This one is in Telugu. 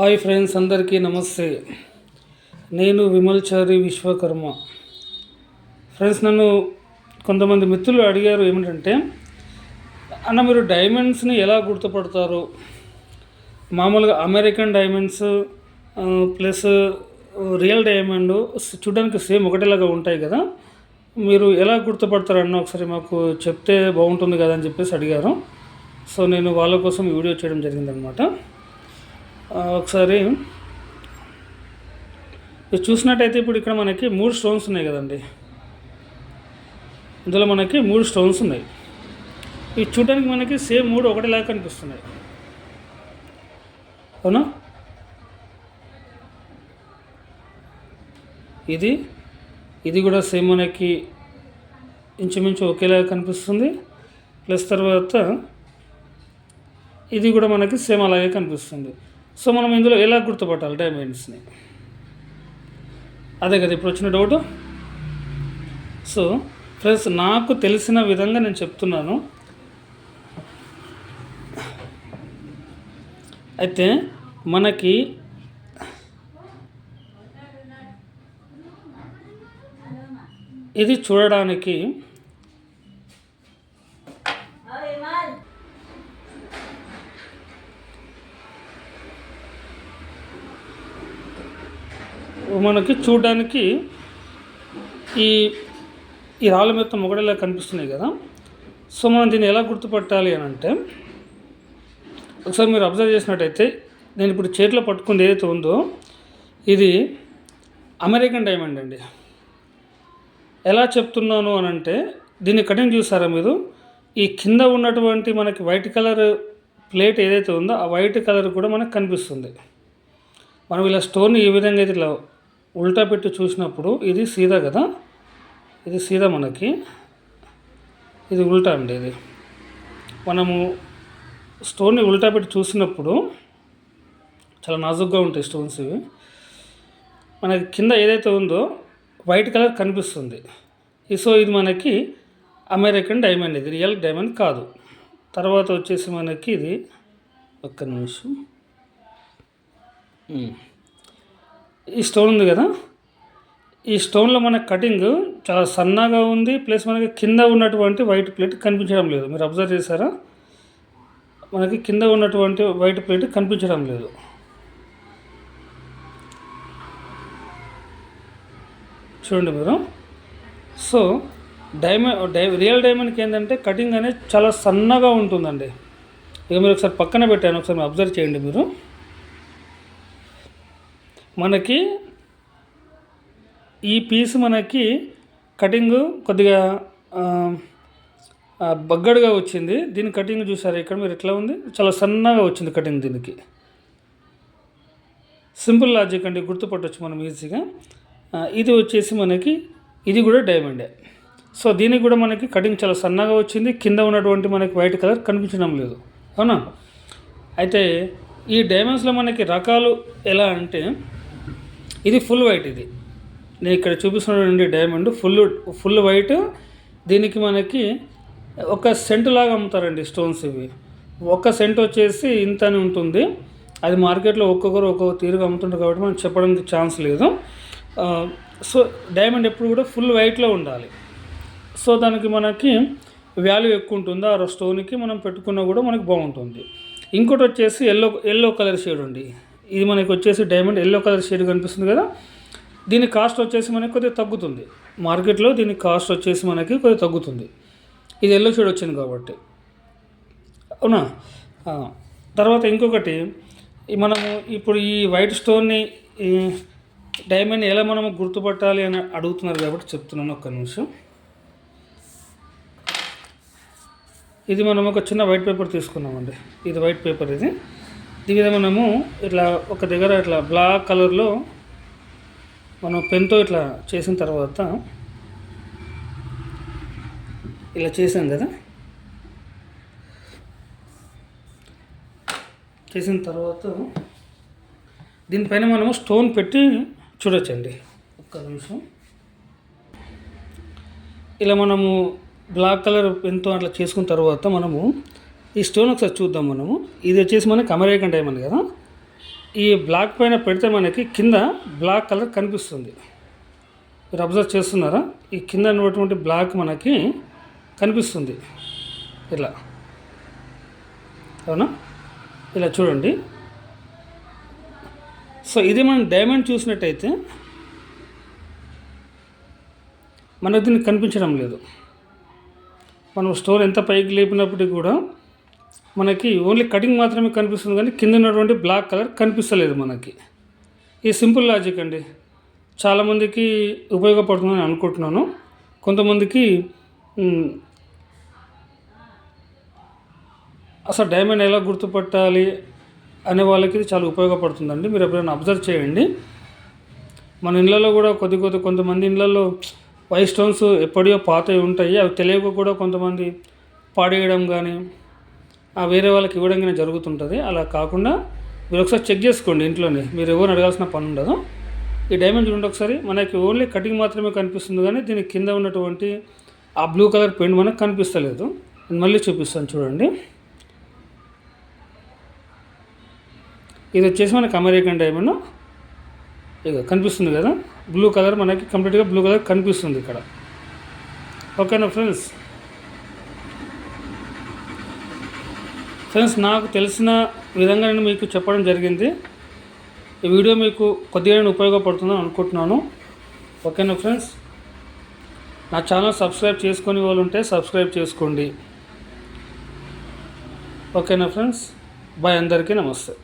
హాయ్ ఫ్రెండ్స్ అందరికీ నమస్తే. నేను విమల్చారి విశ్వకర్మ. ఫ్రెండ్స్ నన్ను కొంతమంది మిత్రులు అడిగారు ఏమిటంటే అన్న మీరు డైమండ్స్ని ఎలా గుర్తుపడతారు? మామూలుగా American diamonds plus real diamond చూడడానికి సేమ్ ఒకటేలాగా ఉంటాయి కదా. మీరు ఎలా గుర్తుపడతారన్న ఒకసారి మాకు చెప్తే బాగుంటుంది కదా అని చెప్పేసి అడిగారు. సో నేను వాళ్ళ కోసం వీడియో చేయడం జరిగిందనమాట ఒకసారి ఇది చూసినట్టయితే ఇప్పుడు ఇక్కడ మనకి మూడు స్టోన్స్ ఉన్నాయి కదండి. ఇందులో మనకి మూడు స్టోన్స్ ఉన్నాయి. ఇవి చూడడానికి మనకి సేమ్ మూడు ఒకటేలాగా కనిపిస్తున్నాయి. అవునా? ఇది ఇది కూడా సేమ్ మనకి ఇంచుమించు ఒకేలాగా కనిపిస్తుంది. ప్లస్ తర్వాత ఇది కూడా మనకి సేమ్ అలాగే కనిపిస్తుంది. సో మనం ఇందులో ఎలా గుర్తుపట్టాలి డైమండ్స్ని? అదే కదా ఇప్పుడు వచ్చిన డౌట్? సో ఫ్రెండ్స్ నాకు తెలిసిన విధంగా నేను చెప్తున్నాను. అయితే మనకి ఇది చూడడానికి మనకి చూడడానికి ఈ ఈ రాళ్ళ మీద మొగడేలా కనిపిస్తున్నాయి కదా. సో మనం దీన్ని ఎలా గుర్తుపట్టాలి అని అంటే ఒకసారి మీరు అబ్జర్వ్ చేసినట్టయితే నేను ఇప్పుడు చేతిలో పట్టుకుంది ఏదైతే ఉందో ఇది అమెరికన్ డైమండ్ అండి. ఎలా చెప్తున్నాను అని అంటే దీన్ని కటింగ్ చూసారా మీరు? ఈ కింద ఉన్నటువంటి మనకి వైట్ కలర్ ప్లేట్ ఏదైతే ఉందో ఆ వైట్ కలర్ కూడా మనకు కనిపిస్తుంది. మనం ఇలా స్టోన్ ఈ విధంగా అయితే ఇట్లా ఉల్టా పెట్టి చూసినప్పుడు ఇది సీదా కదా? ఇది సీదా మనకి. ఇది ఉల్టా అండి ఇది. మనము స్టోన్ని ఉల్టా పెట్టి చూసినప్పుడు చాలా నాజుగ్గా ఉంటాయి స్టోన్స్ ఇవి. మనకి కింద ఏదైతే ఉందో వైట్ కలర్ కనిపిస్తుంది. ఈ సో ఇది మనకి అమెరికన్ డైమండ్. ఇది రియల్ డైమండ్ కాదు. తర్వాత వచ్చేసి మనకి ఇది ఒక్క నిమిషం. ఈ స్టోన్ ఉంది కదా? ఈ స్టోన్లో మన కటింగ్ చాలా సన్నగా ఉంది ప్లస్ మనకి కింద ఉన్నటువంటి వైట్ ప్లేట్ కనిపించడం లేదు. మీరు అబ్జర్వ్ చేశారా? మనకి కింద ఉన్నటువంటి వైట్ ప్లేట్ కనిపించడం లేదు. చూడండి మీరు. సో డైమండ్ డై రియల్ డైమండ్కి ఏంటంటే కటింగ్ అనేది చాలా సన్నగా ఉంటుందండి. ఇక మీరు ఒకసారి పక్కన పెట్టాను ఒకసారి మీరు అబ్జర్వ్ చేయండి మీరు. మనకి ఈ పీస్ మనకి కటింగ్ కొద్దిగా బగ్గడుగా వచ్చింది. దీని కటింగ్ చూసారు? ఇక్కడ మీరు ఎట్లా ఉంది? చాలా సన్నగా వచ్చింది కటింగ్ దీనికి. సింపుల్ లాజిక్ అండి గుర్తుపట్టవచ్చు మనం ఈజీగా. ఇది వచ్చేసి మనకి ఇది కూడా డైమండే. సో దీనికి కూడా మనకి కటింగ్ చాలా సన్నగా వచ్చింది. కింద ఉన్నటువంటి మనకి వైట్ కలర్ కనిపించడం లేదు. అవునా? అయితే ఈ డైమండ్స్లో మనకి రకాలు ఎలా అంటే ఇది ఫుల్ వైట్ ఇది. నేను ఇక్కడ చూపిస్తున్నటువంటి డైమండ్ ఫుల్ ఫుల్ వైట్. దీనికి మనకి ఒక సెంట్ లాగా అమ్ముతారండి స్టోన్స్ ఇవి. ఒక సెంట్ వచ్చేసి ఇంత అని ఉంటుంది. అది మార్కెట్లో ఒక్కొక్కరు ఒక్కొక్క తీరుగా అమ్ముతుంటారు కాబట్టి మనం చెప్పడానికి ఛాన్స్ లేదు. సో డైమండ్ ఎప్పుడు కూడా ఫుల్ వైట్లో ఉండాలి. సో దానికి మనకి వాల్యూ ఎక్కువ ఉంటుంది. ఆ స్టోన్కి మనం పెట్టుకున్నా కూడా మనకి బాగుంటుంది. ఇంకోటి వచ్చేసి ఎల్లో ఎల్లో కలర్ షేడ్ ఉంది. ఇది మనకి వచ్చేసి డైమండ్ ఎల్లో కలర్ షేడ్ కనిపిస్తుంది కదా. దీని కాస్ట్ వచ్చేసి మనకి కొద్దిగా తగ్గుతుంది. మార్కెట్లో దీని కాస్ట్ వచ్చేసి మనకి కొద్దిగా తగ్గుతుంది. ఇది ఎల్లో షేడ్ వచ్చింది కాబట్టి. అవునా? తర్వాత ఇంకొకటి మనము ఇప్పుడు ఈ వైట్ స్టోన్ని డైమండ్ ఎలా మనము గుర్తుపట్టాలి అని అడుగుతున్నారు కాబట్టి చెప్తున్నాను ఒక్క నిమిషం. ఇది మనం ఒక చిన్న వైట్ పేపర్ తీసుకున్నామండి. ఇది వైట్ పేపర్ ఇది. దీని మీద మనము ఇట్లా ఒక దగ్గర ఇట్లా బ్లాక్ కలర్లో మనం పెన్తో ఇట్లా చేసిన తర్వాత ఇలా చేసాం కదా? చేసిన తర్వాత దీనిపైన మనము స్టోన్ పెట్టి చూడొచ్చండి. ఒక్క నిమిషం. ఇలా మనము బ్లాక్ కలర్ పెన్తో అట్లా చేసుకున్న తర్వాత మనము ఈ స్టోన్ ఒకసారి చూద్దాం మనము. ఇది వచ్చేసి మనకి అమెరికన్ డైమండ్ కదా. ఈ బ్లాక్ పైన పెడితే మనకి కింద బ్లాక్ కలర్ కనిపిస్తుంది. మీరు అబ్జర్వ్ చేస్తున్నారా? ఈ కింద ఉన్నటువంటి బ్లాక్ మనకి కనిపిస్తుంది. ఇలా. అవునా? ఇలా చూడండి. సో ఇది మనం డైమండ్ చూసినట్టయితే మనకు దీనికి కనిపించడం లేదు. మనం స్టోన్ ఎంత పైకి లేపినప్పటికీ కూడా మనకి ఓన్లీ కటింగ్ మాత్రమే కనిపిస్తుంది కానీ కింద ఉన్నటువంటి బ్లాక్ కలర్ కనిపిస్తలేదు మనకి. ఈ సింపుల్ లాజిక్ అండి. చాలామందికి ఉపయోగపడుతుందని అనుకుంటున్నాను. కొంతమందికి అసలు డైమండ్ ఎలా గుర్తుపట్టాలి అనే వాళ్ళకి ఇది చాలా ఉపయోగపడుతుందండి. మీరు ఎప్పుడైనా అబ్జర్వ్ చేయండి. మన ఇళ్ళలో కూడా కొద్ది కొద్ది కొంతమంది ఇళ్ళల్లో వైట్ స్టోన్స్ ఎప్పటియో పాతవి ఉంటాయి. అవి తెలియక కూడా కొంతమంది పాడేయడం కానీ వేరే వాళ్ళకి ఇవ్వడం కానీ జరుగుతుంటుంది. అలా కాకుండా మీరు ఒకసారి చెక్ చేసుకోండి ఇంట్లోనే. మీరు ఎవరు అడగాల్సిన పని ఉండదు. ఈ డైమండ్ చూడండి ఒకసారి. మనకి ఓన్లీ కటింగ్ మాత్రమే కనిపిస్తుంది కానీ దీని కింద ఉన్నటువంటి ఆ బ్లూ కలర్ పెయింట్ మనకు కనిపిస్తలేదు. నేను మళ్ళీ చూపిస్తాను చూడండి. ఇది వచ్చేసి మనకి అమెరికన్ డైమండ్ ఇక కనిపిస్తుంది కదా. బ్లూ కలర్ మనకి కంప్లీట్గా బ్లూ కలర్ కనిపిస్తుంది ఇక్కడ. ఓకేనా ఫ్రెండ్స్ ఫ్రెండ్స్ నాకు తెలిసిన విధంగా నేను మీకు చెప్పడం జరిగింది. ఈ వీడియో మీకు కొద్దిగా ఉపయోగపడుతుందని అనుకుంటున్నాను. ఓకేనా ఫ్రెండ్స్ నా ఛానల్ సబ్స్క్రైబ్ చేసుకొని వాళ్ళు ఉంటే సబ్స్క్రైబ్ చేసుకోండి. ఓకేనా ఫ్రెండ్స్ బాయ్ అందరికీ నమస్తే.